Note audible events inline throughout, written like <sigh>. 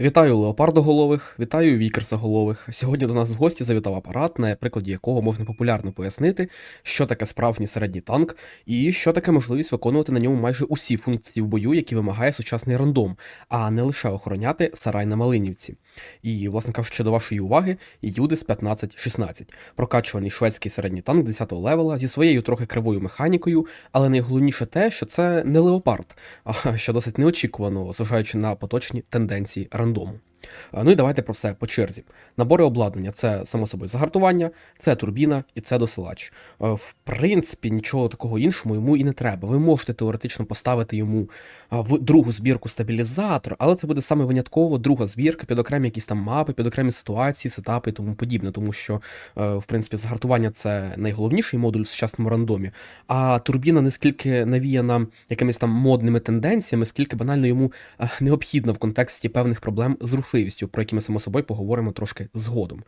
Вітаю леопардоголових, вітаю вікерсоголових. Сьогодні до нас в гості завітав апарат, на прикладі якого можна популярно пояснити, що таке справжній середній танк, і що таке можливість виконувати на ньому майже усі функції в бою, які вимагає сучасний рандом, а не лише охороняти сарай на Малинівці. І, власне кажучи, до вашої уваги, Юдис 1516, прокачуваний шведський середній танк 10-го левела зі своєю трохи кривою механікою, але найголовніше те, що це не леопард, а що досить неочікувано, зважаючи на поточні тенденції рандому. А, Ну і давайте про все по черзі. Набори обладнання це само собою загартування, це турбіна і це досилач. Е, В принципі, нічого такого іншого йому і не треба. Ви можете теоретично поставити йому в другу збірку стабілізатор, але це буде саме винятково друга збірка під окремі якісь там мапи, під окремі ситуації, сетапи і тому подібне, тому що, е, в принципі, загартування це найголовніший модуль в сучасному рандомі. А турбіна не скільки навіяна якимись там модними тенденціями, скільки банально йому е, необхідна в контексті певних проблем з рухливістю, про які ми само собою поговоримо трошки згодом.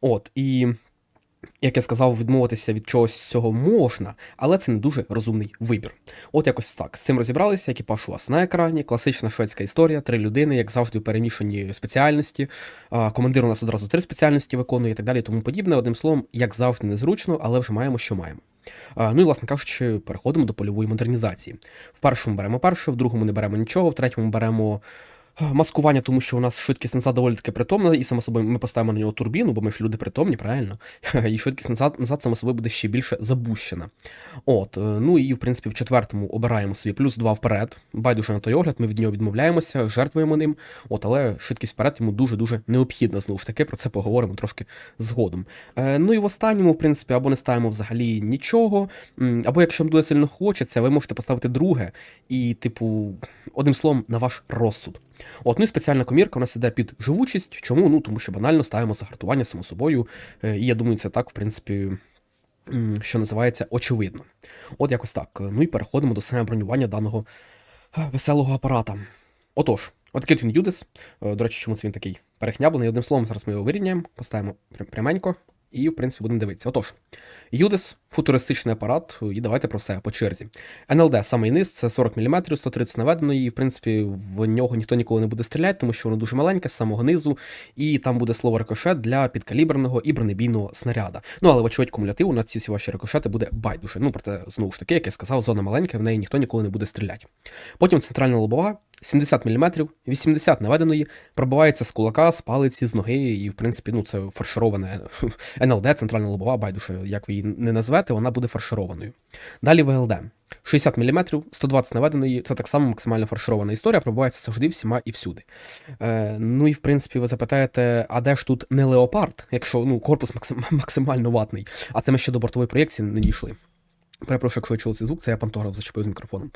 От і. Як я сказав, відмовитися від чогось цього можна, але це не дуже розумний вибір. От якось так. З цим розібралися, екіпаж у вас на екрані, класична шведська історія, три людини, як завжди, перемішані спеціальності. Командир у нас одразу три спеціальності виконує і так далі, тому подібне. Одним словом, як завжди, незручно, але вже маємо, що маємо. Ну і, власне кажучи, переходимо до польової модернізації. В першому беремо перше, в другому не беремо нічого, в третьому беремо. А, Маскування, тому що у нас швидкість назад доволі таки притомна, і само собою ми поставимо на нього турбіну, бо ми ж люди притомні, правильно? <laughs> І швидкість назад, назад само собою буде ще більше забущена. От, е, ну і в принципі в четвертому обираємо собі плюс 2 вперед. Байдуже на той огляд, ми від нього відмовляємося, жертвуємо ним. От, але швидкість вперед йому дуже-дуже необхідна. Знову ж таки, про це поговоримо трошки згодом. Е, ну і в останньому, в принципі, або не ставимо взагалі нічого, або якщо вам дуже сильно хочеться, ви можете поставити друге, і, типу, одним словом, на ваш розсуд. От, ну і спеціальна комірка у нас іде під живучість. Чому? Ну тому що банально ставимо загартування само собою. Е, І я думаю, це так, в принципі, що називається, очевидно. От якось так. Ну і переходимо до саме бронювання даного е, веселого апарата. Отож, отакий от він Юдис. Е, До речі, чому це він такий перехняблений. Одним словом, зараз ми його вирівняємо, поставимо пряменько. І, в принципі, будемо дивитися. Отож, Юдис футуристичний апарат, і давайте про все по черзі. НЛД самий низ, це 40 мм, 130 наведеної, і в принципі в нього ніхто ніколи не буде стріляти, тому що воно дуже маленьке з самого низу, і там буде слово рикошет для підкаліберного і бронебійного снаряда. Ну але вочевидь кумулятиву на ці всі ваші рикошети буде байдуже. Ну проте знову ж таки, як я сказав, зона маленька, в неї ніхто ніколи не буде стріляти. Потім центральна лобова. 70 мм, 80 наведеної, пробивається з кулака, з палиці, з ноги, і, в принципі, ну, це фаршироване <laughs> НЛД, центральна лобова, байдуже, як ви її не назвете, вона буде фаршированою. Далі ВЛД. 60 мм, 120 наведеної, це так само максимально фарширована історія, пробувається завжди всіма і всюди. Е, ну і в принципі, ви запитаєте, а де ж тут не леопард, якщо ну, корпус максим, <laughs> максимально ватний, а це ми ще до бортової проєкції не дійшли. Перепрошую, якщо ви чули цей звук, це я пантограф зачепив з мікрофоном.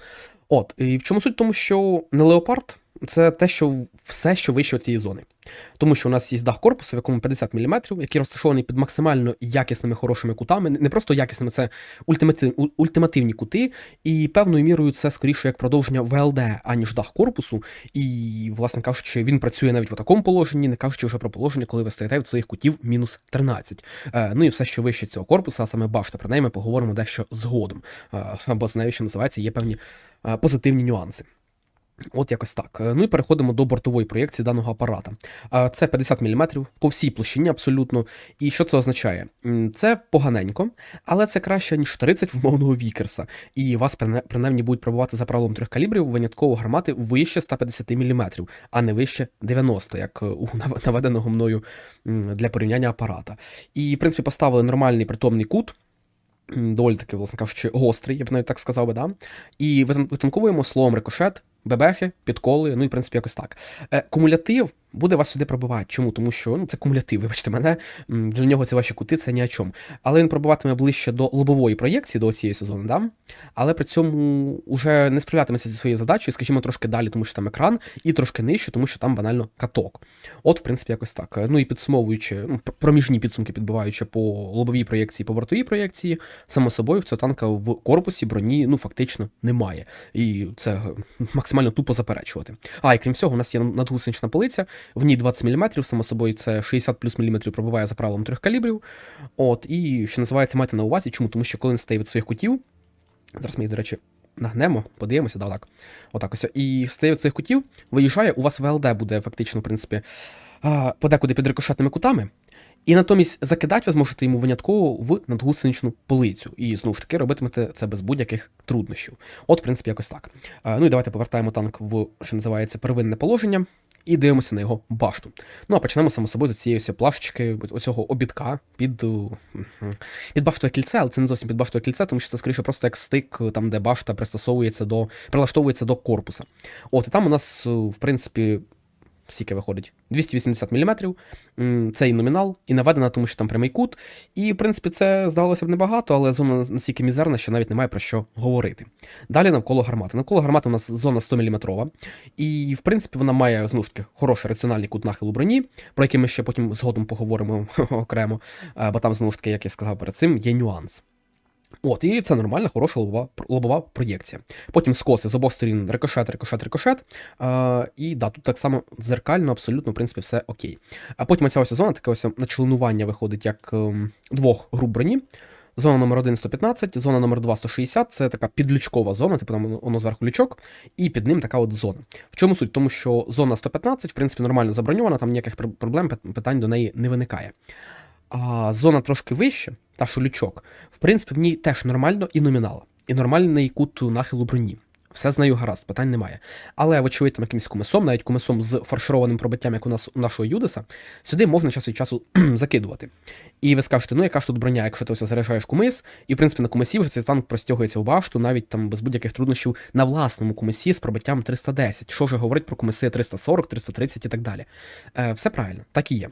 От, і в чому суть? Тому що не леопард це те, що все, що вище цієї зони. Тому що у нас є дах корпусу, в якому 50 мм, який розташований під максимально якісними хорошими кутами. Не просто якісними, це ультиматив, ультимативні кути, і певною мірою це скоріше як продовження ВЛД, аніж дах корпусу. І, власне кажучи, він працює навіть в такому положенні, не кажучи вже про положення, коли ви стоїте від своїх кутів мінус 13. Е, ну і все, що вище цього корпуса, а саме башта, про неї ми поговоримо дещо згодом. Е, або з нею, що називається, є певні е, позитивні нюанси. От якось так. Е, Ну і переходимо до бортової проєкції даного апарата. Це 50 мм по всій площині абсолютно. І що це означає? Це поганенько, але це краще, ніж 30 вмовного вікерса. І вас принаймні будуть пробувати за правилом трьох калібрів винятково гармати вище 150 мм, а не вище 90, як е, у наведеного мною для порівняння апарата. І, в принципі, поставили нормальний притомний кут. Доволі таки, власне кажучи, гострий, я б навіть так сказав би, да? І витанковуємо словом рикошет, бебехи, підколи, ну і в принципі якось так. Е, кумулятив буде вас сюди пробивати. Чому? Тому що ну, це кумулятив, вибачте мене. Для нього ці ваші кути це ні о чому. Але він пробиватиме ближче до лобової проєкції, до цієї сезону, да? але при цьому уже не справлятиметься зі своєю задачею, скажімо, трошки далі, тому що там екран, і трошки нижче, тому що там банально каток. От, в принципі, якось так. Ну і підсумовуючи, ну, проміжні підсумки підбиваючи по лобовій проєкції, по бортовій проєкції, само собою в цього танка в корпусі броні ну фактично немає. І це е, максимально тупо заперечувати. А, і крім всього, у нас є надгусенична полиця, в ній 20 мм, само собою, це 60 плюс міліметрів пробиває за правилом трьох калібрів. От, і що називається, майте на увазі, чому? Тому що коли він стає від своїх кутів, зараз ми їх, до речі, нагнемо, подивимося, да, отак. Отак ось. І з цих кутів виїжджає, у вас ВЛД буде фактично, в принципі, подекуди під рикошетними кутами. І натомість закидати ви зможете йому винятково в надгусеничну полицю. І знову ж таки робитимете це без будь-яких труднощів. От, в принципі, якось так. Ну і давайте повертаємо танк в що називається первинне положення. І дивимося на його башту. Ну а почнемо само собою з цієї ось плашечки, оцього обідка під під баштою кільце, але це не зовсім під баштою кільце, тому що це скоріше просто як стик, там де башта пристосовується до прилаштовується до корпуса. От і там у нас, в принципі, скільки виходить? 280 мм. Це і номінал, і наведена, тому що там прямий кут. І, в принципі, це здавалося б небагато, але зона настільки мізерна, що навіть немає про що говорити. Далі навколо гармати. Навколо гармати у нас зона 100 мм. І, в принципі, вона має знову ж таки хороший раціональний кут нахилу броні, про який ми ще потім згодом поговоримо <laughs> окремо. Бо там, знову ж таки, як я сказав перед цим, є нюанс. От, і це нормальна, хороша лобова лобова проєкція. Потім скоси з обох сторін рикошет, рикошет, рикошет. А, І да, тут так само дзеркально, абсолютно, в принципі, все окей. А потім ця ось зона, таке ось начленування виходить як ем, двох груп броні. Зона номер 1 115, зона номер 2 160 це така підлючкова зона, типу там воно зверху лючок, і під ним така от зона. В чому суть? Тому що зона 115, в принципі, нормально заброньована, там ніяких проблем, питань до неї не виникає. А зона трошки вище, та що лючок, в принципі, в ній теж нормально і номінал, і нормальний кут нахилу броні. Все з нею гаразд, питань немає. Але, вочевидь, якимось кумесом, навіть кумесом з фаршированим пробиттям, як у нас у нашого Юдеса, сюди можна час від часу <clears throat> закидувати. І ви скажете, ну яка ж тут броня, якщо ти ось заряджаєш кумис, і в принципі на кумесі вже цей танк простягується в башту, навіть там без будь-яких труднощів на власному кумесі з пробиттям 310. Що ж говорить про кумиси 340, 330 і так далі. Е, Все правильно, так і є.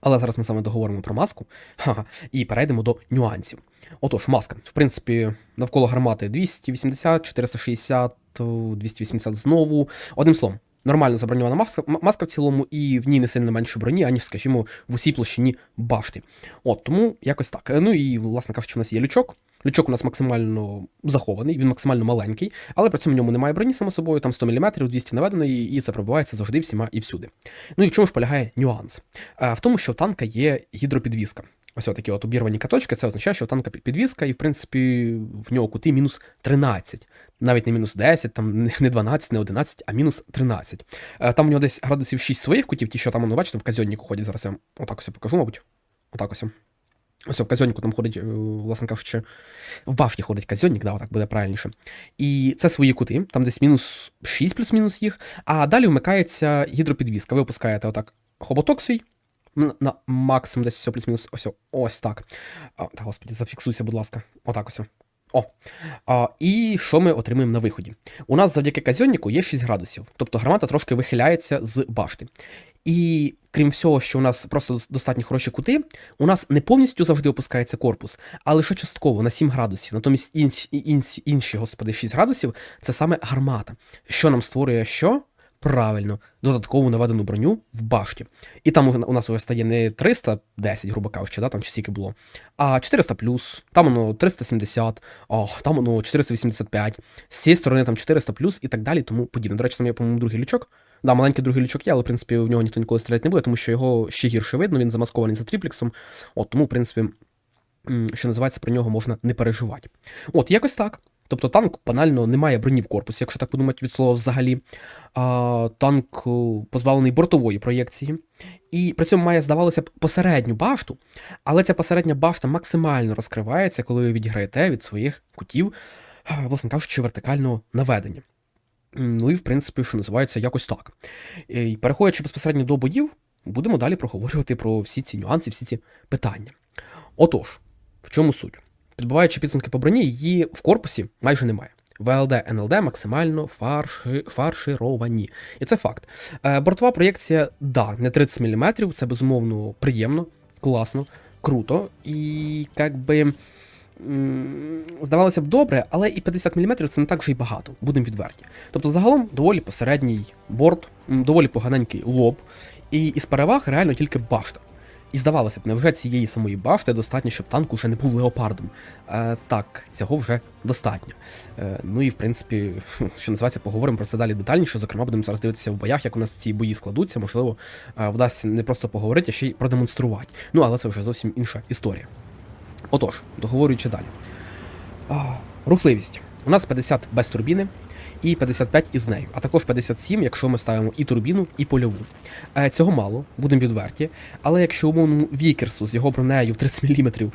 Але зараз ми саме договоримо про маску ха, і перейдемо до нюансів. Отож, маска. В принципі, навколо гармати 280, 460, 280 знову. Одним словом, нормально заброньована маска маска в цілому, і в ній не сильно менше броні, аніж, скажімо, в усій площині башти. От, тому якось так. Ну і, власне кажучи, в нас є лючок. Лючок у нас максимально захований, він максимально маленький, але при цьому в ньому немає броні, само собою, там 100 мм, 200 наведеної, і це пробивається завжди всіма і всюди. Ну і в чому ж полягає нюанс? В тому, що в танка є гідропідвізка. Ось такі от обірвані каточки, це означає, що у танка підвізка, і в принципі в нього кути мінус 13. Навіть не мінус 10, там не 12, не 11, а мінус 13. Там у нього десь градусів 6 своїх кутів, ті, що там, ну, бачите, в казьоннику ходять. Зараз я отак ось покажу, мабуть. Отак ось. Ось в казьоннику там ходить, е, власне кажучи, в башті ходить казьонник, да, так буде правильніше. І це свої кути, там десь мінус 6 плюс-мінус їх. А далі вмикається гідропідвізка. Ви опускаєте отак хоботок свій. На максимум десь плюс-мінус ось ось так. А, Та господі, зафіксуйся, будь ласка. Отак ось. О. А, І що ми отримуємо на виході? У нас завдяки казьоннику є 6 градусів, тобто гармата трошки вихиляється з башти. І крім всього, що у нас просто достатньо хороші кути, у нас не повністю завжди опускається корпус, а лише частково на 7 градусів. Натомість інші, інші, інші господи, 6 градусів це саме гармата, що нам створює що? Правильно, додаткову наведену броню в башті. І там у нас уже стає не 310, грубо кажучи, да, там чи стільки було, а 400 плюс, там воно 370, о, там воно 485, з цієї сторони там 400 плюс і так далі, тому подібне. До речі, там є, по-моєму, другий лючок. Да, маленький другий лючок є, але в принципі в нього ніхто ніколи стріляти не буде, тому що його ще гірше видно, він замаскований за тріплексом. От тому, в принципі, що називається, про нього можна не переживати. От, якось так. Тобто танк банально не має броні в корпусі, якщо так подумати від слова взагалі. А, Танк позбавлений бортової проєкції. І при цьому має, здавалося б, посередню башту, але ця посередня башта максимально розкривається, коли ви відіграєте від своїх кутів, власне кажучи, вертикального наведення. Ну і в принципі, що називається якось так. І Переходячи безпосередньо до боїв, будемо далі проговорювати про всі ці нюанси, всі ці питання. Отож, в чому суть? Підбиваючи підсумки по броні, її в корпусі майже немає. ВЛД, НЛД максимально фарши, фаршировані. І це факт. Е, бортова проєкція, да, не 30 мм, це безумовно приємно, класно, круто. І як би здавалося б, добре, але і 50 мм це не так вже й багато, будемо відверті. Тобто, загалом доволі посередній борт, доволі поганенький лоб, і із переваг реально тільки башта. І здавалося б, невже цієї самої башти достатньо, щоб танк уже не був леопардом. Е, Так, цього вже достатньо. Е, Ну і в принципі, <laughs> що називається, поговоримо про це далі детальніше. Зокрема, будемо зараз дивитися в боях, як у нас ці бої складуться. Можливо, е, вдасться не просто поговорити, а ще й продемонструвати. Ну, але це вже зовсім інша історія. Отож, договорюючи далі. Рухливість. У нас 50 без турбіни і 55 із нею, а також 57, якщо ми ставимо і турбіну, і польову. Е, цього мало, будемо відверті. Але якщо умовному Вікерсу з його бронею в 30 мм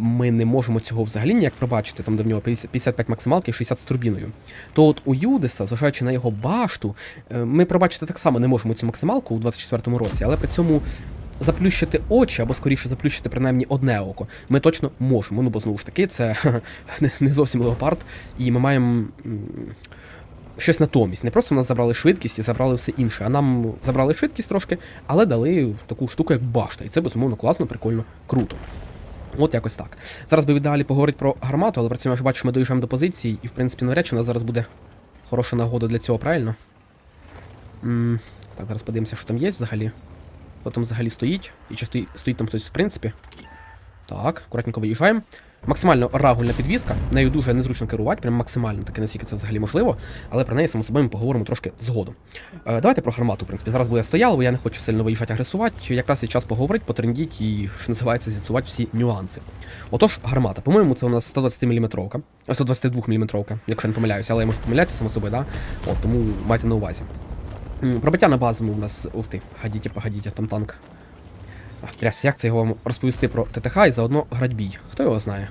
ми не можемо цього взагалі ніяк пробачити, там де в нього 55 максималки і 60 з турбіною, то от у Юдеса, зважаючи на його башту, е, ми пробачити так само не можемо цю максималку у 24-му році, але при цьому. Заплющити очі, або скоріше заплющити принаймні одне око, ми точно можемо. Ну бо знову ж таки, це <laughs> не- зовсім леопард, і ми маємо щось натомість. Не просто нас забрали швидкість і забрали все інше, а нам забрали швидкість трошки, але дали таку штуку, як башта. І це безумовно класно, прикольно, круто. От якось так. Зараз би далі поговорити про гармату, але при цьому я ж бачу, ми доїжджаємо до позиції, і в принципі навряд чи у нас зараз буде хороша нагода для цього, правильно? м так, зараз подивимося, що там є взагалі. Хто там взагалі стоїть? І чи стоїть, стоїть там хтось в принципі. Так, акуратненько виїжджаємо. Максимально рагульна підвізка, нею дуже незручно керувати, прям максимально таке, наскільки це взагалі можливо, але про неї само собою ми поговоримо трошки згодом. Е, давайте про гармату, в принципі. Зараз буде стояло, бо я не хочу сильно виїжджати агресувати. Якраз є час поговорити, потрендіть і, що називається, з'ясувати всі нюанси. Отож, гармата. По-моєму, це у нас 120 мм, 122 мм, якщо не помиляюся, але я можу помилятися само собою, да? От, тому майте на увазі. Пробиття на базовому у нас. Ух ти, гадіть, погодіть, там танк. Тряс, як це його розповісти про ТТХ і заодно грать бій? Хто його знає?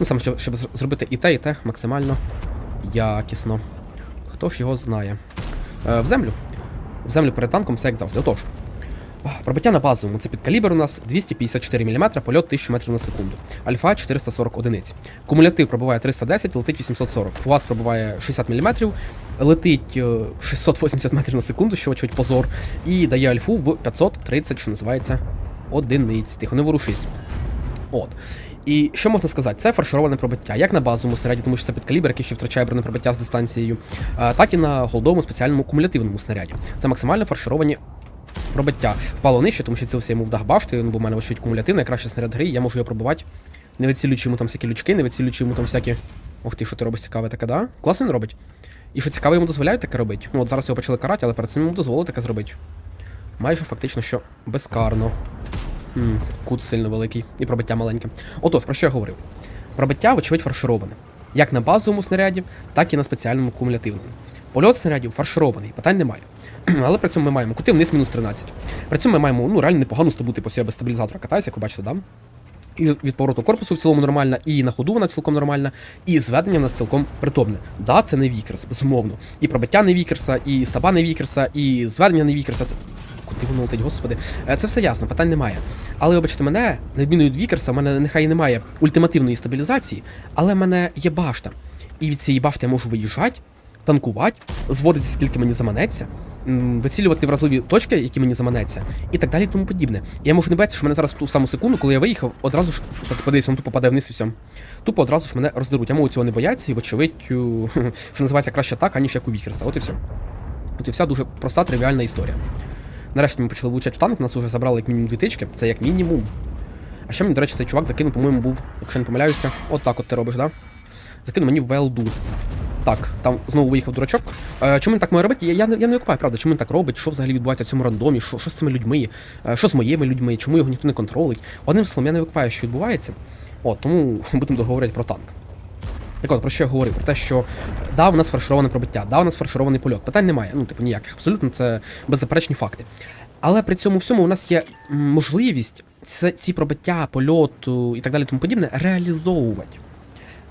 Ну, саме, щоб, щоб зробити і те, і те максимально якісно. Хто ж його знає? Е, в землю. В землю перед танком все як завжди. Отож. Пробиття на базовому. Це під калібр у нас 254 мм, польот 1000 метрів на секунду. Альфа 440 одиниць. Кумулятив пробиває 310, летить 840. Фугас пробиває 60 мм, летить е, 680 метрів на секунду, що очевидь позор, і дає альфу в 530, що називається одиниць. Тихо, не ворушись. От. І що можна сказати? Це фаршироване пробиття, як на базовому снаряді, тому що це підкалібр, який ще втрачає бронепробиття з дистанцією, так і на голдовому спеціальному кумулятивному снаряді. Це максимально фаршировані пробиття. Впало нижче, тому що цілився йому в дах башти, ну бо мене очевидь кумулятив, найкращий снаряд гри, я можу його пробивати, не вицілюючи йому там всякі лючки, не вицілюючи йому там всякі. Ох ти, що ти робиш цікаве таке, да? Класно він робить. І що цікаво, йому дозволяють таке робити. Ну от зараз його почали карати, але перед цим йому дозволили таке зробити. Майже фактично, що безкарно. М, Кут сильно великий і пробиття маленьке. Отож, про що я говорив? Пробиття, вочевидь, фаршироване. Як на базовому снаряді, так і на спеціальному кумулятивному. Польот снарядів фарширований, питань немає. <clears throat> Але при цьому ми маємо кути вниз мінус 13. При цьому ми маємо ну, реально непогану стабу, типу, я без стабілізатора катаюся, як ви бачите, да? І від повороту корпусу в цілому нормальна, і на ходу вона цілком нормальна, і зведення в нас цілком притомне. Да, це не Вікерс, безумовно. І пробиття не Вікерса, і стаба не Вікерса, і зведення не Вікерса. Це... Куди воно летить, господи. Е, Це все ясно, питань немає. Але вибачте мене, на відміну від Вікерса, в мене нехай немає ультимативної стабілізації, але в мене є башта. І від цієї башти я можу виїжджати, танкувати, зводитися, скільки мені заманеться, вицілювати вразливі точки, які мені заманеться, і так далі, і тому подібне. Я можу не боятися, що мене зараз в ту саму секунду, коли я виїхав, одразу ж, так подивись, він тупо падає вниз і все. Тупо одразу ж мене роздеруть. Я можу цього не боятися, і вочевидь, <laughs> що називається краще так, аніж як у Вікерса. От і все. От і вся дуже проста, тривіальна історія. Нарешті ми почали влучати в танк, нас вже забрали як мінімум дві тички, це як мінімум. А ще мені, до речі, цей чувак закинув, по-моєму, був, якщо не помиляюся, от так от ти робиш, да? Закинув мені в ВЛДу. Так, там знову виїхав дурачок. Е, чому він так має робити? Я, я, не, я не окупаю, правда, чому він так робить, що взагалі відбувається в цьому рандомі, що, що з цими людьми, е, що з моїми людьми, чому його ніхто не контролить. Одним словом, я не викупаю, що відбувається. От, тому <laughs> будемо договорити про танк. Так от, про що я говорив? Про те, що да, у нас фаршироване пробиття, да, у нас фарширований польот. Питань немає. Ну, типу, ніяких. Абсолютно це беззаперечні факти. Але при цьому всьому у нас є можливість ці пробиття, польоту і так далі тому подібне реалізовувати.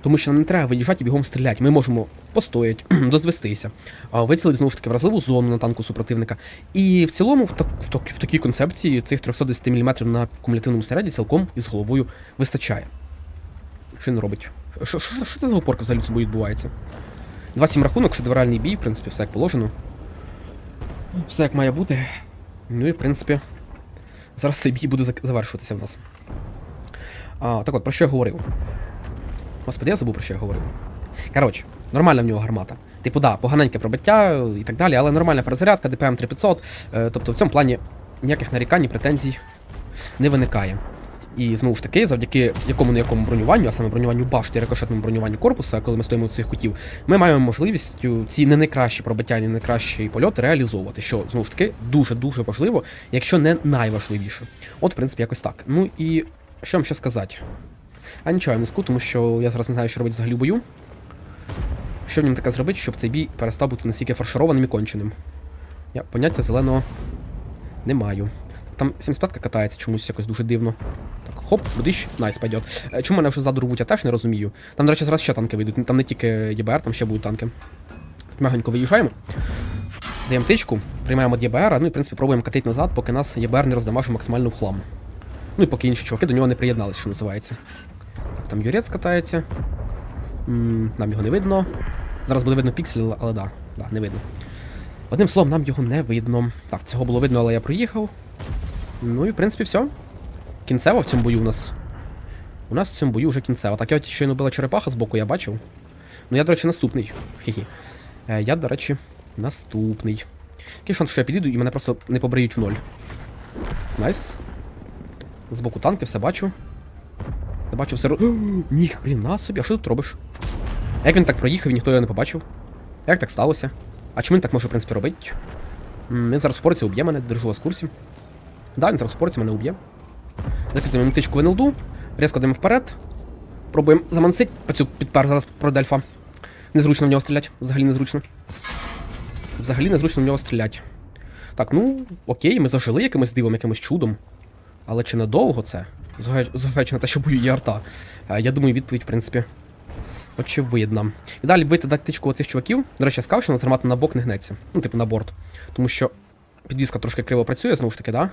Тому що нам не треба виїжджати і бігом стріляти. Ми можемо постояти, <clears throat> дозвестися, вицілити знову ж таки вразливу зону на танку супротивника. І в цілому, в, так, в, так, в такій концепції цих 310 мм на кумулятивному снаряді цілком із головою вистачає. Що він робить? Що, що, що це за опорка взагалі собою відбувається? 2-7 рахунок, шедевральний бій, в принципі, все як положено. Все як має бути. Ну і в принципі, зараз цей бій буде завершуватися в нас. А, так от, про що я говорив? Господи, я забув про що я говорив. Коротше, нормальна в нього гармата. Типу, да, поганеньке пробиття і так далі, але нормальна перезарядка, ДПМ 3500. Е, тобто в цьому плані ніяких нарікань і претензій не виникає. І знову ж таки, завдяки якому не якому бронюванню, а саме бронюванню башти і рикошетному бронюванню корпуса, коли ми стоїмо в цих кутів, ми маємо можливість е, ці не найкращі пробиття, не найкращі польоти реалізовувати, що знову ж таки дуже-дуже важливо, якщо не найважливіше. От, в принципі, якось так. Ну і що вам ще сказати? А нічого, я тому що я зараз не знаю, що робити взагалі в бою. Що в ньому таке зробити, щоб цей бій перестав бути настільки фаршированим і конченим? Я поняття зеленого не маю. Там 75 катається чомусь якось дуже дивно. Так, хоп, будиш, найс пойдет. Е, Чому мене вже ззаду рвуть, я теж не розумію. Там, до речі, зараз ще танки вийдуть. Там не тільки ЄБР, там ще будуть танки. Мягонько виїжджаємо. Даємо тичку, приймаємо ЄБР, ну і в принципі пробуємо катити назад, поки нас ЄБР не роздамажив максимально в хлам. Ну і поки інші чуваки до нього не приєдналися, що називається. Так, там Юрець катається. М, Нам його не видно. Зараз буде видно піксель, але- да, да, не видно. Одним словом, нам його не видно. Так, цього було видно, але я проїхав. Ну і в принципі все. Кінцево в цьому бою у нас. У нас в цьому бою вже кінцево. Так, я от щойно била черепаха з боку, я бачив. Ну я, до речі, наступний. Хі-хі. Е, я, до речі, наступний. Який шанс, що я підійду і мене просто не побриють в ноль. Найс. З боку танки все бачу. Я бачу все. ро- <gasps> Ні, хрена собі, а що тут робиш? Як він так проїхав і ніхто його не побачив? Як так сталося? А чому він так може, в принципі, робити? Він зараз спорці уб'є мене, держу вас в курсі. Да, він зараз спорці мене уб'є. Закидуємо мітичку в НЛДу, різко йдемо вперед. Пробуємо замансити по цю підпер зараз про Дельфа. Незручно в нього стріляти, взагалі незручно. Взагалі незручно в нього стріляти. Так, ну, окей, ми зажили якимось дивом, якимось чудом. Але чи надовго це? Зважаючи на те, що бою є арта. Е, Я думаю, відповідь, в принципі, очевидна. І далі вийти дати тичку оцих чуваків. До речі, я сказав, що нас гармата на бок не гнеться. Ну, типу, на борт. Тому що підвізка трошки криво працює, знову ж таки, да?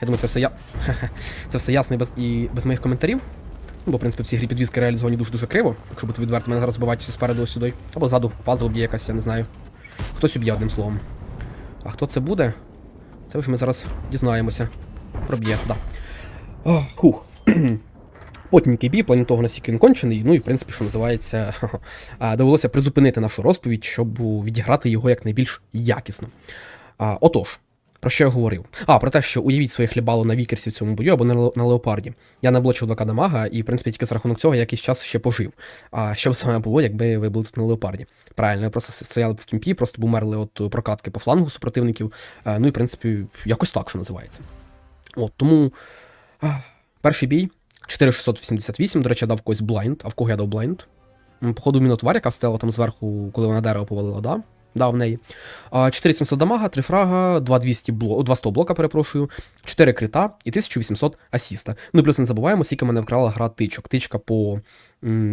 Я думаю, це все я. <laughs> це все ясно і без, і без моїх коментарів. Ну, бо, в принципі, в цій грі підвізки реалізовані дуже-дуже криво. Якщо бути відверто, мене зараз збивають спереду сюди. Або ззаду пазл об'є якась, я не знаю. Хтось уб'є одним словом. А хто це буде? Це вже ми зараз дізнаємося. Проб'є, так. Да. Хух. Потненький бій, плані того, наскільки він кончений, ну і в принципі, що називається, <laughs> довелося призупинити нашу розповідь, щоб відіграти його якнайбільш якісно. Отож, про що я говорив? А, про те, що уявіть своє хлібало на вікерсі в цьому бою або на, леопарді. Я наблочив 2 дамага, і, в принципі, тільки за рахунок цього якийсь час ще пожив. А що б саме було, якби ви були тут на леопарді? Правильно, ви просто стояли б в кімпі, просто б умерли от прокатки по флангу супротивників. Ну і, в принципі, якось так, що називається. От, тому перший бій 4688, до речі, дав когось блайнд, а в кого я дав блайнд? Походу, мінотвар, яка стояла там зверху, коли вона дерево повалила, да? Дав в неї. 4700 дамага, 3 фрага, 2200 бло... 200 блока, перепрошую, 4 крита і 1800 асіста. Ну плюс не забуваємо, скільки мене вкрала гра тичок. Тичка по,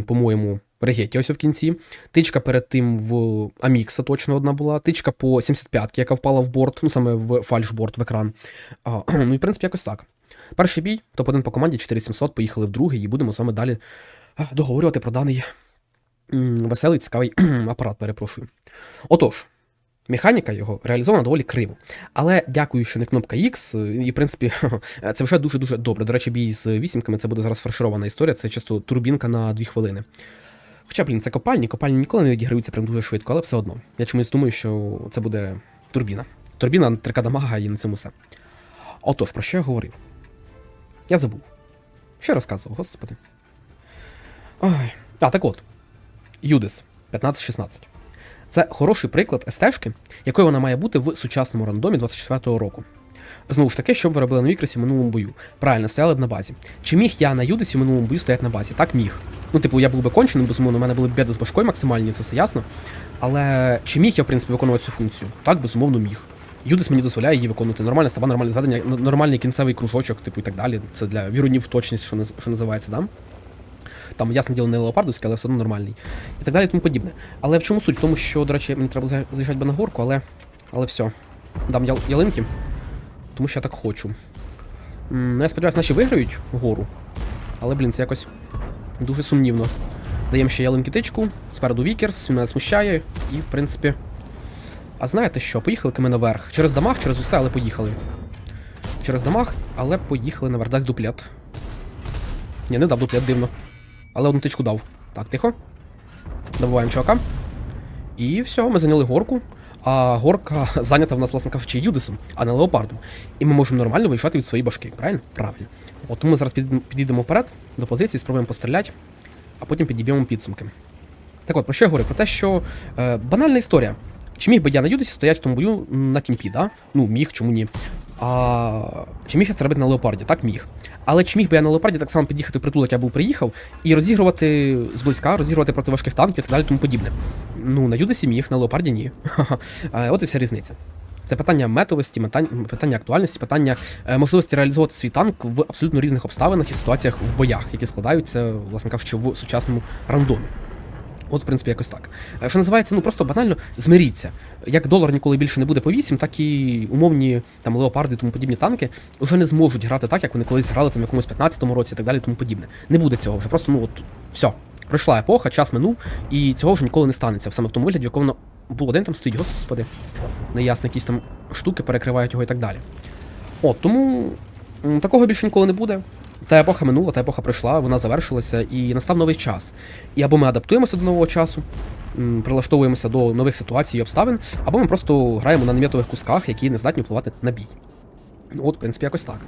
по-моєму, регеті ось в кінці. Тичка перед тим в Амікса точно одна була. Тичка по 75, яка впала в борт, ну саме в фальшборд в екран. А, <clears throat> ну і в принципі якось так. Перший бій, топ-1 по команді 4700, поїхали в другий і будемо з вами далі договорювати про даний веселий, цікавий <clears throat> апарат, перепрошую. Отож, механіка його реалізована доволі криво. Але дякую, що не кнопка X, і в принципі <laughs> це вже дуже-дуже добре. До речі, бій з вісімками це буде зараз фарширована історія, це чисто турбінка на 2 хвилини. Хоча, блін, це копальні, копальні ніколи не відіграються прям дуже швидко, але все одно. Я чомусь думаю, що це буде турбіна. Турбіна, трика дамага і на цьому все. Отож, про що я говорив? Я забув. Що я розказував, господи. Ой. А, так от. Юдис 15-16. Це хороший приклад СТ-шки, якою вона має бути в сучасному рандомі 24-го року. Знову ж таки, що б ви робили на Вікресі в минулому бою? Правильно, стояли б на базі. Чи міг я на Юдисі в минулому бою стояти на базі? Так міг. Ну, типу, я був би конченим, безумовно, у мене були б біди з башкою максимальні, це все ясно. Але чи міг я, в принципі, виконувати цю функцію? Так, безумовно, міг. Юдис мені дозволяє її виконувати. Нормальна става, нормальне зведення, нормальний кінцевий кружочок, типу і так далі. Це для вірунів точність, що, що називається, да? Там, ясно діло, не леопардовський, але все одно нормальний. І так далі, і тому подібне. Але в чому суть? В тому, що, до речі, мені треба за- заїжджати би на горку, але. Але все. Дам ял- ялинки, тому що я так хочу. Ну, я сподіваюся, наші виграють гору. Але, блін, це якось дуже сумнівно. Даємо ще ялинки тичку, спереду Вікерс, він мене смущає, і, в принципі. А знаєте що? Поїхали ми наверх. Через дамаг, через усе, але поїхали. Через дамаг, але поїхали наверх. Дасть дуплет. Ні, не дав дуплет, дивно. Але одну тичку дав. Так, тихо. Добуваємо чувака. І все, ми зайняли горку. А горка <laughs> зайнята в нас, власне кажучи, Юдисом, а не леопардом. І ми можемо нормально виїжджати від своєї башки, правильно? Правильно. От ми зараз підійдемо вперед до позиції, спробуємо постріляти, а потім підіб'ємо підсумки. Так от, про що я говорю? Про те, що е, банальна історія. Чи міг би я на Юдисі стояти в тому бою на кімпі, да? Ну, міг, чому ні. А чи міг я це робити на леопарді? Так міг. Але чи міг би я на леопарді так само під'їхати в притул, як я був приїхав, і розігрувати зблизька, розігрувати проти важких танків і так далі тому подібне. Ну, на Юдесі міг, на леопарді ні. <laughs> От і вся різниця. Це питання метовості, питання актуальності, питання е, можливості реалізувати свій танк в абсолютно різних обставинах і ситуаціях в боях, які складаються, власне кажучи, в сучасному рандомі. От, в принципі, якось так. Що називається, ну просто банально змиріться. Як долар ніколи більше не буде по 8, так і умовні там леопарди тому подібні танки вже не зможуть грати так, як вони колись грали там в якомусь 15-му році і так далі, тому подібне. Не буде цього вже. Просто ну от все. Пройшла епоха, час минув, і цього вже ніколи не станеться. Саме в тому вигляді, в якому було один там стоїть, господи. Неясно, якісь там штуки перекривають його і так далі. От, тому такого більше ніколи не буде. Та епоха минула, та епоха пройшла, вона завершилася, і настав новий час. І або ми адаптуємося до нового часу, прилаштовуємося до нових ситуацій і обставин, або ми просто граємо на неметових кусках, які не здатні впливати на бій. Ну, От, в принципі, якось так.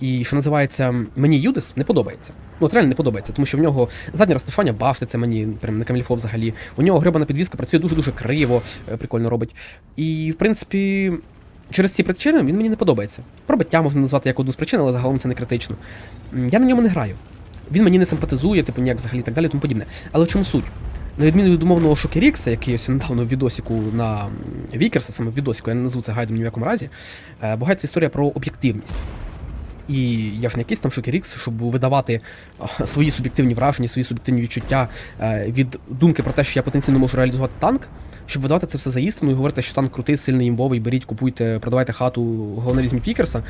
І що називається, мені Юдес не подобається. Ну, от реально не подобається, тому що в нього заднє розташування башти, це мені прям не камільфо взагалі. У нього грибана підвізка працює дуже-дуже криво, е, прикольно робить. І, в принципі, через ці причини він мені не подобається. Пробиття можна назвати як одну з причин, але загалом це не критично. Я на ньому не граю. Він мені не симпатизує, типу ніяк взагалі і так далі, тому подібне. Але в чому суть? На відміну від умовного Шокерікса, який ось недавно в відосіку на Вікерса, саме в відосіку, я не назву це гайдом ні в якому разі, е, це історія про об'єктивність. І я ж не якийсь там Шокерікс, щоб видавати свої суб'єктивні враження, свої суб'єктивні відчуття е, від думки про те, що я потенційно можу реалізувати танк, щоб видавати це все за істину і говорити, що танк крутий, сильний, імбовий, беріть, купуйте, продавайте хату, головне візьміть Пікерса.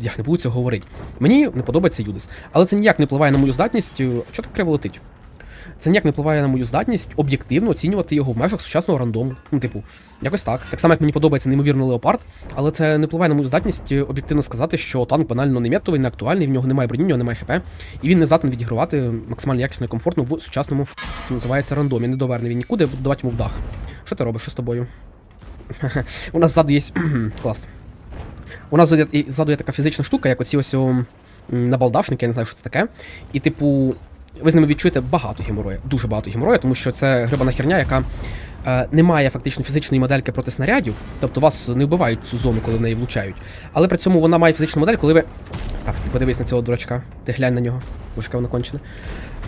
Я не буду цього говорити. Мені не подобається Юдес. Але це ніяк не впливає на мою здатність. е, Що так криво летить? Це ніяк не впливає на мою здатність об'єктивно оцінювати його в межах сучасного рандому. Ну, типу, якось так. Так само, як мені подобається неймовірно леопард, але це не впливає на мою здатність е, об'єктивно сказати, що танк банально не метовий, не актуальний, в нього немає броні, в нього немає хп, і він не здатний відігравати максимально якісно і комфортно в сучасному, що називається рандомі. Недоверний він нікуди, давати йому в дах. Що ти робиш? Що з тобою? <laughs> У нас ззаду є. <clears throat> Клас. У нас ззаду є- така фізична штука, як оці ось набалдашники, я не знаю, що це таке. І, типу, ви з ними відчуєте багато геморою, дуже багато геморою, тому що це грибана херня, яка е, не має фактично фізичної модельки проти снарядів, тобто вас не вбивають цю зону, коли в неї влучають. Але при цьому вона має фізичну модель, коли ви. Так, ти подивись на цього дурачка, ти глянь на нього, боже, яке воно кончене.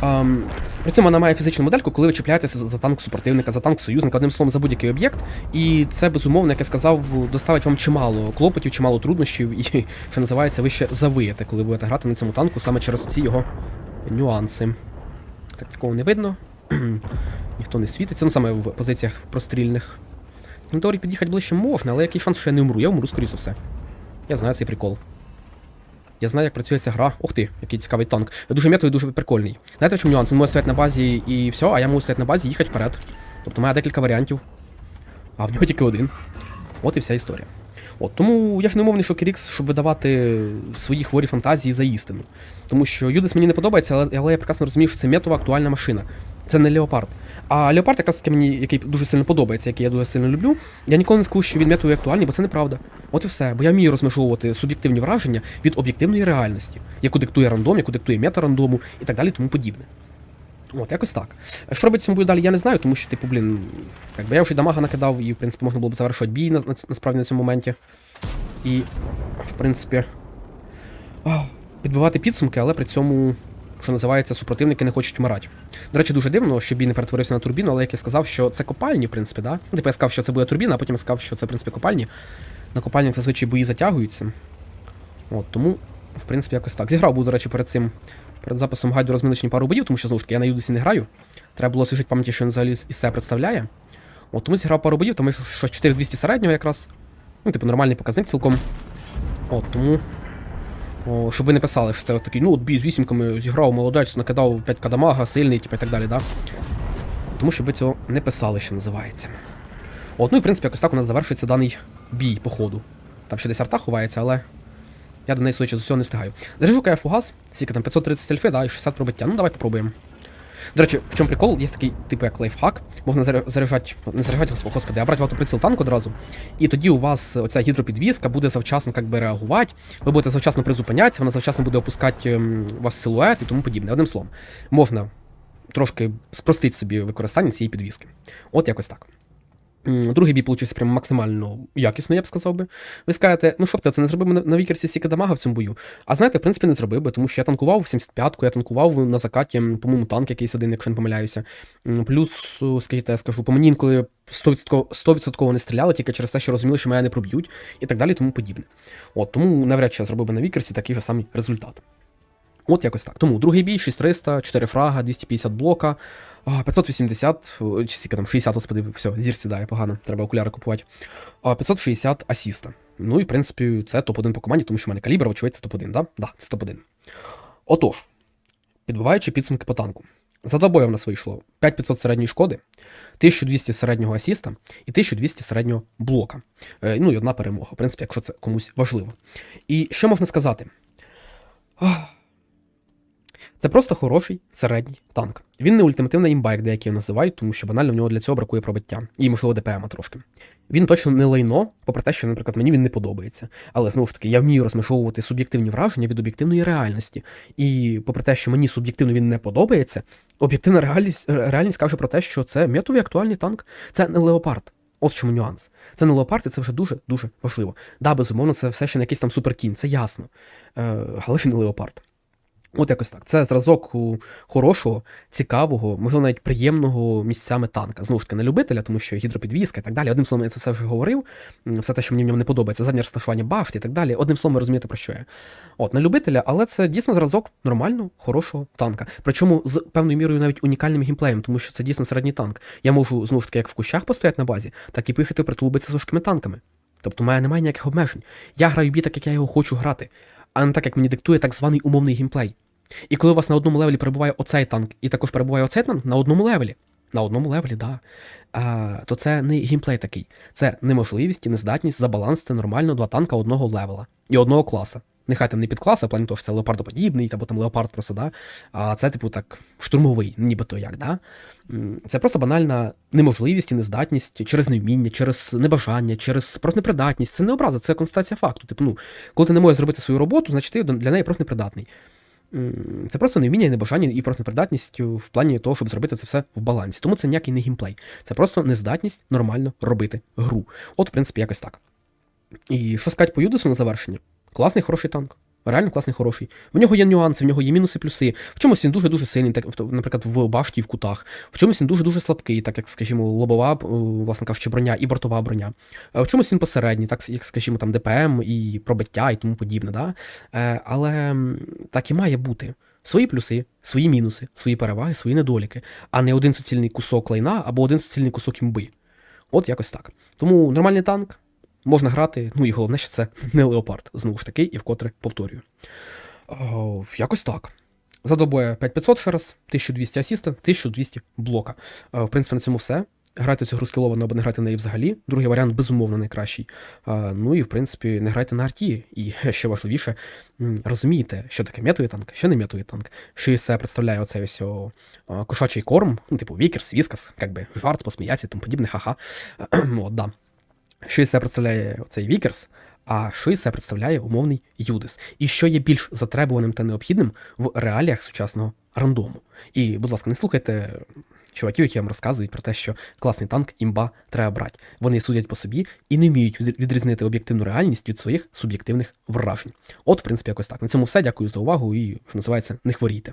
Ем, при цьому вона має фізичну модельку, коли ви чіпляєтеся за, танк супротивника, за танк союзника, одним словом, за будь-який об'єкт. І це безумовно, як я сказав, доставить вам чимало клопотів, чимало труднощів, і що називається, ви ще завиєте, коли будете грати на цьому танку саме через ці його нюанси. Так, нікого не видно. <clears throat> Ніхто не світиться. Ну саме в позиціях прострільних. На теорії під'їхати ближче можна, але який шанс, що я не вмру? Я вмру, скоріше все. Я знаю цей прикол. Я знаю, як працює ця гра. Ух ти, який цікавий танк. Дуже метовий, дуже прикольний. Знаєте, в чому нюанс? Він може стояти на базі і все, а я можу стояти на базі і їхати вперед. Тобто має декілька варіантів. А в нього тільки один. От і вся історія. От, тому я ж не умовний Шокерікс, щоб видавати свої хворі фантазії за істину. Тому що Юдес мені не подобається, але, але я прекрасно розумію, що це метова актуальна машина. Це не Леопард. А Леопард, якраз таки мені, який дуже сильно подобається, який я дуже сильно люблю, я ніколи не скажу, що він метовий актуальний, бо це неправда. От і все. Бо я вмію розмежовувати суб'єктивні враження від об'єктивної реальності, яку диктує рандом, яку диктує мета рандому і так далі, тому подібне. От, якось так. Що з цим бою далі, я не знаю, тому що, типу, блін, якби я вже дамага накидав, і, в принципі, можна було б завершувати бій на, на, насправді на цьому моменті. І, в принципі, підбивати підсумки, але при цьому, що називається, супротивники не хочуть вмирати. До речі, дуже дивно, що бій не перетворився на турбіну, але як я сказав, що це копальні, в принципі, да? Ну, типу я сказав, що це буде турбіна, а потім сказав, що це, в принципі, копальні. На копальнях зазвичай бої затягуються. От, тому, в принципі, якось так. Зіграв був, до речі, перед цим, перед записом гайду розміночні пару боїв, тому що, знову ж таки, я на Юдесі не граю. Треба було освіжити пам'яті, що він взагалі із себе представляє. От тому зіграв пару боїв, тому що 4200 середнього якраз. Ну, типу, нормальний показник цілком. От, тому. О, щоб ви не писали, що це от такий, ну от бій з вісімками зіграв, молодець, накидав 5 кадамага, сильний, типу, і так далі, да? Тому щоб ви цього не писали, що називається. От, ну і в принципі, якось так у нас завершується даний бій по ходу. Там ще десь арта ховається, але я до неї судячи з усього не встигаю. Заряжу я фугас, скільки там 530 альфи, да, і 60 пробиття. Ну давай попробуємо. До речі, в чому прикол, є такий, типу, як лайфхак, можна заря- заряджати, не заряджати, господи, а брати в автоприціл танк одразу. І тоді у вас оця гідропідвізка буде завчасно как реагувати, ви будете завчасно призупинятися, вона завчасно буде опускати ем, у вас силует і тому подібне. Одним словом, можна трошки спростити собі використання цієї підвіски. От якось так. Другий бій получився прям максимально якісно, я б сказав би. Ви скажете, ну що б ти це не зробив на, вікерсі стільки дамага в цьому бою. А знаєте, в принципі, не зробив би, тому що я танкував 75-ку, я танкував на закаті, по-моєму, танк якийсь один, якщо не помиляюся. Плюс, о, скажіть, я скажу, по мені інколи 100%, 100% не стріляли, тільки через те, що розуміли, що мене не проб'ють, і так далі, тому подібне. От, тому навряд чи я зробив би на вікерсі такий же самий результат. От якось так. Тому другий бій 6300, 4 фрага, 250 блока, 580, чи скільки там 60, господи, все, зір сідає погано, треба окуляри купувати. 560 асіста. Ну і в принципі це топ-1 по команді, тому що в мене калібр, очевидь, це топ-1, да? Да, це топ-1. Отож, підбиваючи підсумки по танку. За бої в нас вийшло 5500 середньої шкоди, 1200 середнього асіста і 1200 середнього блока. Е, ну і одна перемога, в принципі, якщо це комусь важливо. І що можна сказати? Ах. Це просто хороший середній танк. Він не ультимативний імба, як деякі його називають, тому що банально в нього для цього бракує пробиття. І, можливо, ДПМа трошки. Він точно не лайно, попри те, що, наприклад, мені він не подобається. Але знову ж таки, я вмію розмежовувати суб'єктивні враження від об'єктивної реальності. І попри те, що мені суб'єктивно він не подобається, об'єктивна реальність, реальність каже про те, що це метовий актуальний танк, це не леопард. В чому нюанс. Це не леопард, і це вже дуже-дуже важливо. Да, безумовно, це все ще не якийсь там суперкін, це ясно. Е, але ж не леопард. От якось так. Це зразок хорошого, цікавого, можливо, навіть приємного місцями танка. Знову ж таки, не любителя, тому що гідропідвізка і так далі. Одним словом, я це все вже говорив. Все те, що мені в ньому не подобається, заднє розташування башти і так далі. Одним словом, ви розумієте, про що я. От, не любителя, але це дійсно зразок нормального, хорошого танка. Причому з певною мірою навіть унікальним геймплеєм, тому що це дійсно середній танк. Я можу, знову ж таки, як в кущах постояти на базі, так і поїхати притулубитися з важкими танками. Тобто, у мене немає ніяких обмежень. Я граю бій так, як я його хочу грати, а не так, як мені диктує так званий умовний геймплей. І коли у вас на одному левелі перебуває оцей танк, і також перебуває оцей танк на одному левелі. На одному левелі, да. А, то це не геймплей такий. Це неможливість і нездатність забалансити нормально два танка одного левела і одного класа. Нехай там не підклас, а плані того, що це леопардоподібний, або там леопард просто, да. А це, типу, так, штурмовий, нібито як, да. Це просто банальна неможливість і нездатність через невміння, через небажання, через просто непридатність. Це не образа, це констатація факту. Типу, ну, коли ти не можеш зробити свою роботу, значить ти для неї просто непридатний. Це просто невміння і небажання і просто непридатність в плані того, щоб зробити це все в балансі. Тому це ніякий не геймплей. Це просто нездатність нормально робити гру. От, в принципі, якось так. І що сказати по Юдису на завершення? Класний, хороший танк. Реально класний, хороший. В нього є нюанси, в нього є мінуси, плюси. В чомусь він дуже-дуже сильний, так, наприклад, в башті і в кутах. В чомусь він дуже-дуже слабкий, так як, скажімо, лобова, е, власне кажучи, броня і бортова броня. Е, В чомусь він посередній, так як, скажімо, там ДПМ і пробиття і тому подібне. Да? Е, Але так і має бути. Свої плюси, свої мінуси, свої переваги, свої недоліки, а не один суцільний кусок лайна або один суцільний кусок імби. От якось так. Тому нормальний танк, можна грати, ну і головне, що це не леопард, знову ж таки, і вкотре повторюю. О, якось так. За добою 5500 ще раз, 1200 асіста, 1200 блока. В принципі, на цьому все. Грайте цю гру скіловано або не грайте в неї взагалі. Другий варіант, безумовно, найкращий. Ну і в принципі, не грайте на арті. І <laughs> ще важливіше, розумієте, що таке метовий танк, що не метовий танк, що із себе представляє оцей ось о, кошачий корм, ну, типу вікерс, віскас, як би жарт, посміятися і тому подібне, ха-ха. <clears throat> От, да. Що із себе представляє цей вікерс, а що із себе представляє умовний Юдис. І що є більш затребуваним та необхідним в реаліях сучасного рандому. І, будь ласка, не слухайте чуваків, які вам розказують про те, що класний танк імба треба брати. Вони судять по собі і не вміють відрізнити об'єктивну реальність від своїх суб'єктивних вражень. От, в принципі, якось так. На цьому все. Дякую за увагу і, що називається, не хворійте.